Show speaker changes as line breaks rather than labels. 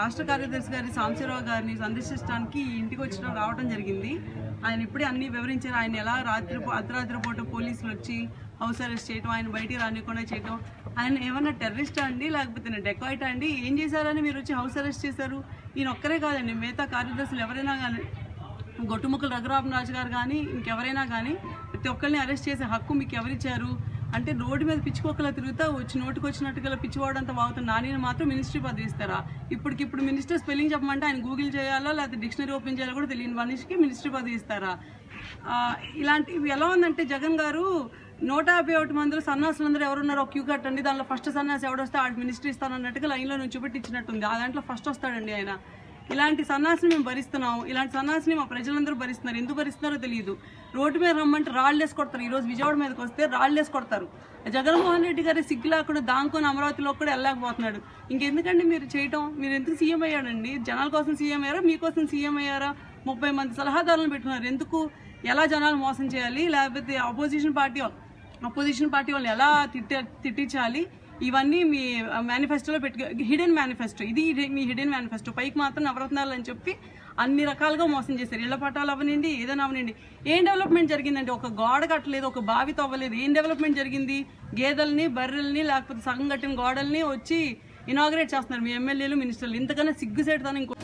రాష్ట్ర కార్యదర్శి గారి సాంశీరావు గారిని సందర్శించడానికి ఇంటికి వచ్చిన రావడం జరిగింది. ఆయన ఇప్పుడే అన్ని వివరించారు. ఆయన ఎలా రాత్రి అర్ధరాత్రి పూట పోలీసులు వచ్చి హౌస్ అరెస్ట్ చేయటం ఆయన బయటికి రానికుండా చేయటం ఆయన ఏమన్నా టెర్రరిస్టా అండి లేకపోతే డెకాయిటా అండి? ఏం చేశారని మీరు వచ్చి హౌస్ అరెస్ట్ చేశారు? ఈయన ఒక్కరే కాదండి. మిగతా కార్యదర్శులు ఎవరైనా కానీ గొట్టుముక్కలు రఘురామ రాజు గారు కానీ ఇంకెవరైనా కానీ ప్రతి ఒక్కరిని అరెస్ట్ చేసే హక్కు మీకు ఎవరిచ్చారు? అంటే రోడ్డు మీద పిచ్చుకోకలా తిరుగుతా వచ్చి నోటికి వచ్చినట్టుగా పిచ్చివాడంతా వాగుతున్న నానిని మాత్రం మినిస్ట్రీ పదవి ఇస్తారా? ఇప్పటికిప్పుడు మినిస్టర్ స్పెల్లింగ్ చెప్పమంటే ఆయన గూగుల్ చేయాలో లేకపోతే డిక్షనరీ ఓపెన్ చేయాలో కూడా తెలియని మనిషికి మినిస్ట్రీ పదవి ఇస్తారా? ఇలాంటి ఇవి ఎలా ఉందంటే జగన్ గారు నూట యాభై ఒకటి మందిలో సన్నాసులందరూ ఎవరున్నారో క్యూ కట్టండి దానిలో ఫస్ట్ సన్నాసి ఎవడొస్తే ఆడు మినిస్ట్రీ ఇస్తానన్నట్టుగా లైన్లో నుంచి పెట్టి ఇచ్చినట్టుంది ఆ దాంట్లో ఫస్ట్ వస్తాడండి ఆయన. ఇలాంటి సన్నాసిని మేము భరిస్తున్నాము. ఇలాంటి సన్నాసిని మా ప్రజలందరూ భరిస్తున్నారు. ఎందుకు భరిస్తున్నారో తెలియదు రోడ్డు మీద రమ్మంటే రాళ్ళేసి కొడతారు. ఈరోజు విజయవాడ మీదకి వస్తే రాళ్ళేసి కొడతారు. జగన్మోహన్ రెడ్డి గారి సిగ్గు లేకుండా దాంకొని అమరావతిలో కూడా వెళ్ళలేకపోతున్నాడు. ఇంకెందుకండి మీరు చేయటం? మీరు ఎందుకు సీఎం అయ్యాడండి జనాల కోసం సీఎం అయ్యారా? మీకోసం సీఎం అయ్యారా? ముప్పై మంది సలహాదారులను పెట్టుకున్నారు. ఎందుకు? ఎలా జనాలు మోసం చేయాలి? లేకపోతే అపోజిషన్ పార్టీ అపోజిషన్ పార్టీ వాళ్ళని ఎలా తిట్ట తిట్టించాలి? ఇవన్నీ మీ మేనిఫెస్టోలో పెట్టుకు హిడెన్ మేనిఫెస్టో ఇది మీ హిడెన్ మేనిఫెస్టో పైకి మాత్రం నవరత్నాలు అని చెప్పి అన్ని రకాలుగా మోసం చేశారు. ఇళ్ళ పట్టాలు అవనండి ఏదైనా అవనండి. ఏం డెవలప్మెంట్ జరిగిందండి? ఒక గోడ కట్టలేదు ఒక బావి తవ్వలేదు. ఏం డెవలప్మెంట్ జరిగింది? గేదెల్ని బర్రెల్ని లేకపోతే సగం కట్టిన గోడల్ని వచ్చి ఇనాగ్రేట్ చేస్తున్నారు మీ ఎమ్మెల్యేలు మినిస్టర్లు ఇంతకన్నా సిగ్గుసేటుతాను ఇంకో